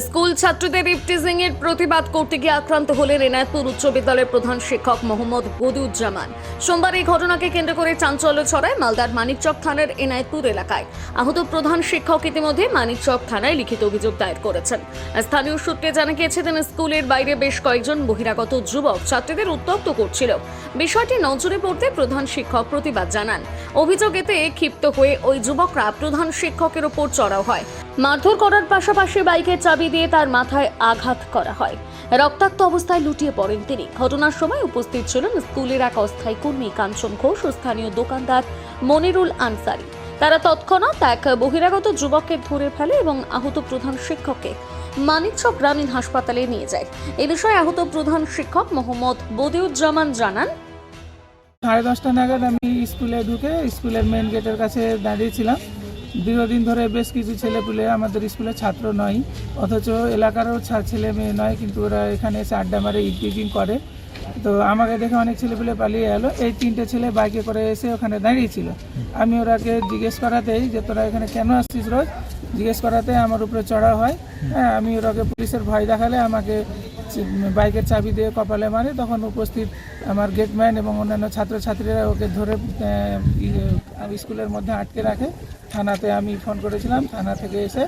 School ছাত্রদের eve teasing এর প্রতিবাদ করতে গিয়ে আক্রান্ত হলেন এনায়তপুর উচ্চ বিদ্যালয়ের প্রধান শিক্ষক মোহাম্মদ বদিউজ্জামান সোমবার এই ঘটনাকে কেন্দ্র করে চাঞ্চল্য ছড়ায় মালদার মানিকচক থানার এনায়তপুর এলাকায়। আহত প্রধান শিক্ষক ইতিমধ্যে মানিকচক থানায় লিখিত অভিযোগ দায়ের করেছেন। স্থানীয় সূত্রে জানা গিয়েছে দিন স্কুলের বাইরে বেশ কয়েকজন বহিরাগত যুবক ছাত্রীদের উত্তক্ত করছিল। বিষয়টি নজরে পড়তে প্রধান শিক্ষক প্রতিবাদ জানান। অভিযোগ এতে ক্ষিপ্ত হয়ে ওই যুবকরা প্রধান শিক্ষকের ওপর চড়াও হয়। মারধর করার পাশাপাশি বাইকের চাবি দিয়ে তার মাথায় আঘাত করা হয়। রক্তাক্ত অবস্থায় লুটিয়ে পড়েন তিনি। ঘটনার সময় উপস্থিত ছিলেন স্কুলের এক অস্থায়ী কর্মী কাঞ্চন ঘোষ ও স্থানীয় দোকানদার মনিরুল আনসারি। তারা তৎক্ষণাৎ এক বহিরাগত যুবককে ধরে ফেলে এবং আহত প্রধান শিক্ষককে মানিকচক গ্রামীণ হাসপাতালে নিয়ে যায়। এ বিষয়ে আহত প্রধান শিক্ষক মোহাম্মদ বদিউজ্জামান জানান, সাড়ে দশটা নাগাদ আমি স্কুলে ঢুকে স্কুলের মেন গেটের কাছে দাঁড়িয়েছিলাম দীর্ঘদিন ধরে বেশ কিছু ছেলেপুলে আমাদের স্কুলের ছাত্র নয় অথচ এলাকারও ছেলে মেয়ে নয় কিন্তু ওরা এখানে এসে আড্ডা মারে ইটিজিং করে। তো আমাকে দেখে অনেক ছেলেপুলে পালিয়ে এলো। এই তিনটে ছেলে বাইকে করে এসে ওখানে দাঁড়িয়েছিল। আমি ওরাকে জিজ্ঞেস করাতেই যে তোরা এখানে কেন আসছিস রোজ? জিজ্ঞেস করাতে আমার উপরে চড়া হয়। হ্যাঁ আমি ওরাকে পুলিশের ভয় দেখালে আমাকে বাইকের চাবি দিয়ে কপালে মারে। তখন উপস্থিত আমার গেটম্যান এবং অন্যান্য ছাত্রছাত্রীরা ওকে ধরে আহ, ই- আহ, স্কুলের মধ্যে আটকে রাখে। থানাতে আমি ফোন করেছিলাম থানা থেকে এসে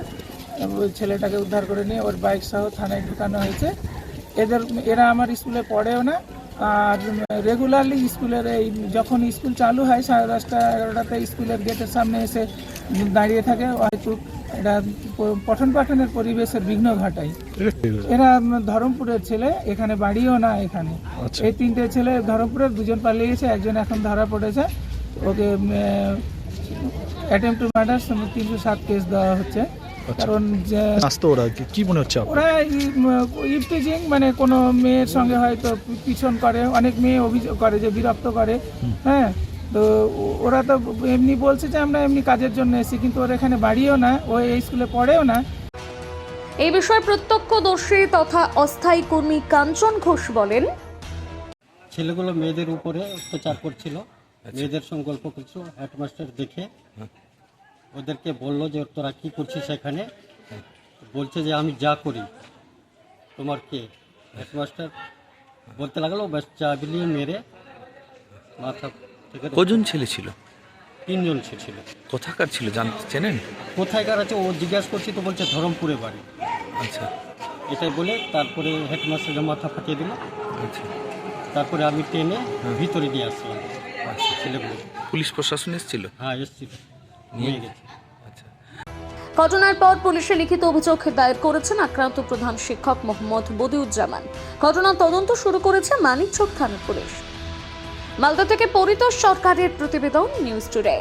ওই ছেলেটাকে উদ্ধার করে নিয়ে ওর বাইক সহ থানায় ঢুকানো হয়েছে। এদের এরা আমার স্কুলে পড়েও না। আর রেগুলারলি স্কুলের এই যখন স্কুল চালু হয় সাড়ে দশটা এগারোটাতে স্কুলের গেটের সামনে এসে দাঁড়িয়ে থাকে। হয়তো এটা পঠন পাঠনের পরিবেশের বিঘ্ন ঘটায়। এরা ধরমপুরের ছেলে এখানে বাড়িও না এখানে। এই তিনটে ছেলে ধরমপুরের দুজন পালিয়ে গেছে একজন এখন ধরা পড়েছে। ওকে অ্যাটেম্প টু মার্ডার তিনশো সাত কেস দেওয়া হচ্ছে। কারণ যে আসতো ওরা কি- কি মনে হচ্ছে ওরা ইফটিজিং মানে কোনো মেয়ের সঙ্গে হয়তো পিছন করে অনেক মেয়ে অভিযোগ করে যে বিরক্ত করে। হ্যাঁ তো ওরা তো এমনি বলছে যে আমরা এমনি কাজের জন্য এসেছি কিন্তু ওর এখানে বাড়িও না ও এই স্কুলে পড়েও না। এই বিষয়ে প্রত্যক্ষদর্শী তথা অস্থায়ী কর্মী কাঞ্চন ঘোষ বলেন ছেলেগুলো মেয়েদের উপরে অত্যাচার করছিল। মেয়েদের সঙ্গে গল্প করছিল হেডমাস্টার দেখে। ওদেরকে বলল যে তোরা কি করছিস এখানে? বলছে যে আমি যা করি। তোমার কে? হেডমাস্টার বলতে লাগল ব্যাস চাবি নিয়ে মেরে মাথা থেকে কজন ছেলে ছিল? তিনজন ছিল কোথাকার ছিল জানতে চেনেন? কোথায়কার আছে ও জিজ্ঞাসা করছি তো বলছে ধরমপুরে বাড়ি। আচ্ছা। এটাই বলে তারপরে হেডমাস্টারের মাথা ফাটিয়ে দিল। আচ্ছা। তারপরে আমি ট্রেনে ভিতরে দিয়ে আসলাম। পুলিশ প্রশাসন এসেছিল? হ্যাঁ এসছিল। নিয়ে গেছে। আচ্ছা। ঘটনার পর পুলিশে লিখিত অভিযোগ দায়ের করেছেন আক্রান্ত প্রধান শিক্ষক মোহাম্মদ বদিউজ্জামান। ঘটনার তদন্ত শুরু করেছে মানিকচক থানার পুলিশ। মালদা থেকে পরিতোষ সরকারের প্রতিবেদন নিউজ টুডে।